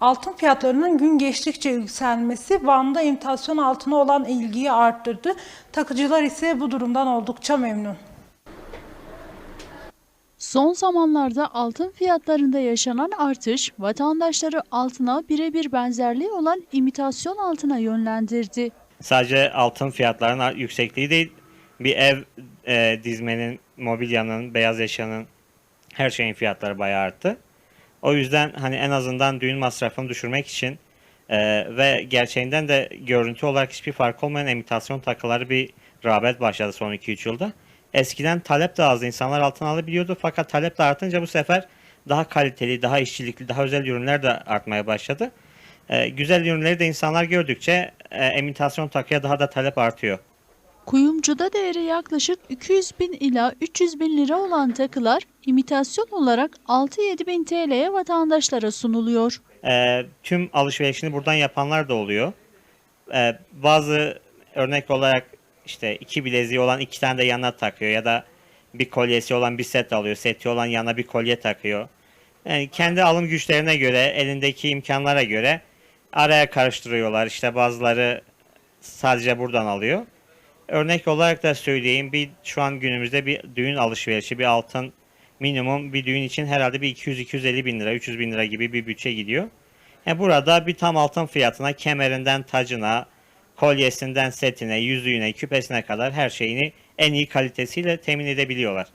Altın fiyatlarının gün geçtikçe yükselmesi Van'da imitasyon altına olan ilgiyi arttırdı. Takıcılar ise bu durumdan oldukça memnun. Son zamanlarda altın fiyatlarında yaşanan artış vatandaşları altına birebir benzerliği olan imitasyon altına yönlendirdi. Sadece altın fiyatlarının yüksekliği değil, bir ev e, dizmenin, mobilyanın, beyaz eşyanın her şeyin fiyatları bayağı arttı. O yüzden hani en azından düğün masrafını düşürmek için e, ve gerçeğinden de görüntü olarak hiçbir fark olmayan imitasyon takıları bir rağbet başladı son 2-3 yılda. Eskiden talep de azdı, insanlar altın alabiliyordu fakat talep de artınca bu sefer daha kaliteli, daha işçilikli, daha özel ürünler de artmaya başladı. E, güzel ürünleri de insanlar gördükçe e, imitasyon takıya daha da talep artıyor. Kuyumcuda değeri yaklaşık 200 bin ila 300 bin lira olan takılar imitasyon olarak 6-7 bin TL'ye vatandaşlara sunuluyor. E, tüm alışverişini buradan yapanlar da oluyor. E, bazı örnek olarak işte iki bileziği olan iki tane de yanına takıyor ya da bir kolyesi olan bir set alıyor. Seti olan yanına bir kolye takıyor. Yani kendi alım güçlerine göre, elindeki imkanlara göre araya karıştırıyorlar. İşte bazıları sadece buradan alıyor. Örnek olarak da söyleyeyim bir şu an günümüzde bir düğün alışverişi bir altın minimum bir düğün için herhalde bir 200-250 bin lira 300 bin lira gibi bir bütçe gidiyor. Yani burada bir tam altın fiyatına kemerinden tacına, kolyesinden setine, yüzüğüne, küpesine kadar her şeyini en iyi kalitesiyle temin edebiliyorlar.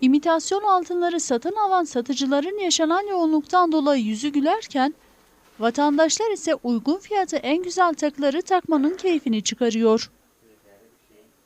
İmitasyon altınları satın alan satıcıların yaşanan yoğunluktan dolayı yüzü gülerken vatandaşlar ise uygun fiyatı en güzel takıları takmanın keyfini çıkarıyor.